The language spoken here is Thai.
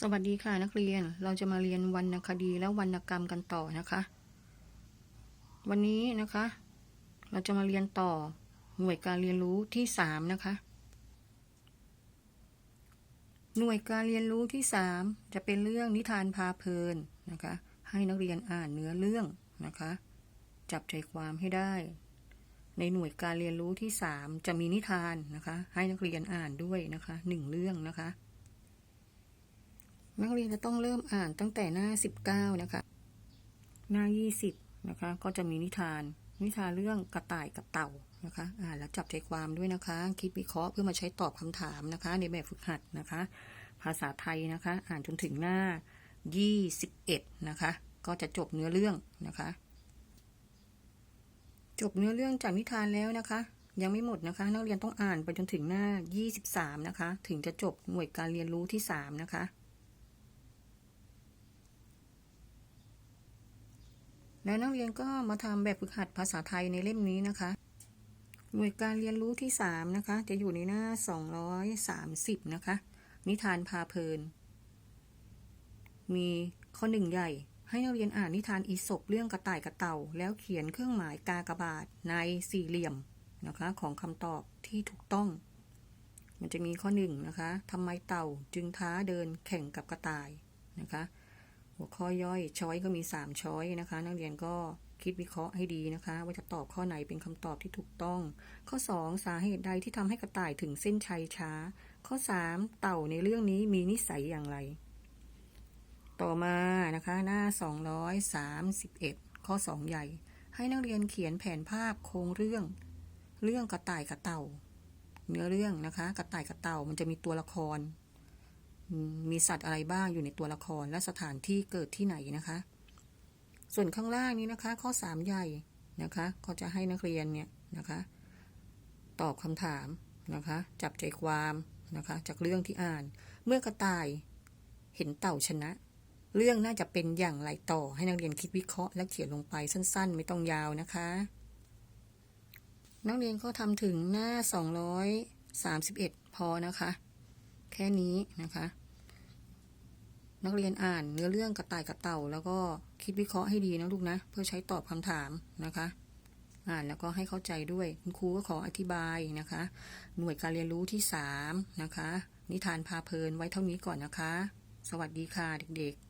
สวัสดีค่ะนักเรียน เราจะมาเรียนวรรณคดีและวรรณกรรมกันต่อนะคะ วันนี้นะคะ เราจะมาเรียนต่อหน่วยการเรียนรู้ที่สามนะคะ หน่วยการเรียนรู้ที่สามจะเป็นเรื่องนิทานพาเพลินนะคะ ให้นักเรียนอ่านเนื้อเรื่องนะคะ จับใจความให้ได้ ในหน่วยการเรียนรู้ที่สามจะมีนิทานนะคะ ให้นักเรียนอ่านด้วยนะคะหนึ่งเรื่องนะคะ นักเรียนจะต้องเริ่มอ่านตั้งแต่หน้า 19 นะคะ หน้า 20 นะคะ ก็จะมีนิทาน นิทานเรื่องกระต่ายกับเต่านะคะ อ่านแล้วจับใจความด้วยนะคะ คิดวิเคราะห์เพื่อมาใช้ตอบคำถามนะคะ ในแบบฝึกหัดนะคะ ภาษาไทยนะคะ อ่านจนถึงหน้า 21 นะคะ ก็จะจบเนื้อเรื่องนะคะ จบเนื้อเรื่องจากนิทานแล้วนะคะยังไม่หมดนะคะ นักเรียนต้องอ่านไปจนถึงหน้า 23 นะคะ ถึงจะจบหน่วยการเรียนรู้ที่ 3 นะคะ แล้วนักเรียนก็มาทำแบบฝึกหัดภาษาไทยในเล่มนี้นะคะ หน่วยการเรียนรู้ที่ 3 นะคะ จะอยู่ในหน้า 230 นะคะ นิทานพาเพลิน มีข้อหนึ่งใหญ่ให้นักเรียนอ่านนิทานอีสปเรื่องกระต่ายกระเต่า แล้วเขียนเครื่องหมายกากบาทในสี่เหลี่ยมนะคะ ของคำตอบที่ถูกต้อง มันจะมีข้อหนึ่งนะคะทำไมเต่าจึงท้าเดินแข่งกับกระต่ายนะคะ หัวข้อย่อยช้อยก็มี 3 ช้อยนะคะ นักเรียนก็คิดวิเคราะห์ให้ดีนะคะ ว่าจะตอบข้อไหนเป็นคำตอบที่ถูกต้อง ข้อ 2 สาเหตุใดที่ทำให้กระต่ายถึงเส้นชัยช้า ข้อ 3 เต่าในเรื่องนี้มีนิสัยอย่างไร ต่อมานะคะ หน้า 231 ข้อ 2 ใหญ่ ให้นักเรียนเขียนแผนภาพโครงเรื่อง เรื่องกระต่ายกับเต่า เนื้อเรื่องนะคะ กระต่ายกับเต่ามันจะมีตัวละคร มีสัตว์อะไรบ้างอยู่ในตัวละครและสถานที่เกิดที่ไหนนะคะ ส่วนข้างล่างนี้นะคะ ข้อ 3 ใหญ่นะคะก็จะให้นักเรียนเนี่ยนะคะ ตอบคำถามนะคะ จับใจความนะคะ จากเรื่องที่อ่าน เมื่อกระต่ายเห็นเต่าชนะ เรื่องน่าจะเป็นอย่างไรต่อให้นักเรียนคิดวิเคราะห์และเขียนลงไปสั้น ๆ ไม่ต้องยาวนะคะ นักเรียนก็ทำถึงหน้า 231 พอนะคะ แค่นี้นะคะ นักเรียนอ่านเนื้อเรื่องกระต่ายกับเต่า แล้วก็คิดวิเคราะห์ให้ดีนะลูกนะ เพื่อใช้ตอบคำถามนะคะ อ่านแล้วก็ให้เข้าใจด้วยคุณครูก็ขออธิบายนะคะ หน่วยการเรียนรู้ที่3นะคะ นิทานพาเพลินไว้เท่านี้ก่อนนะคะ สวัสดีค่ะเด็กๆ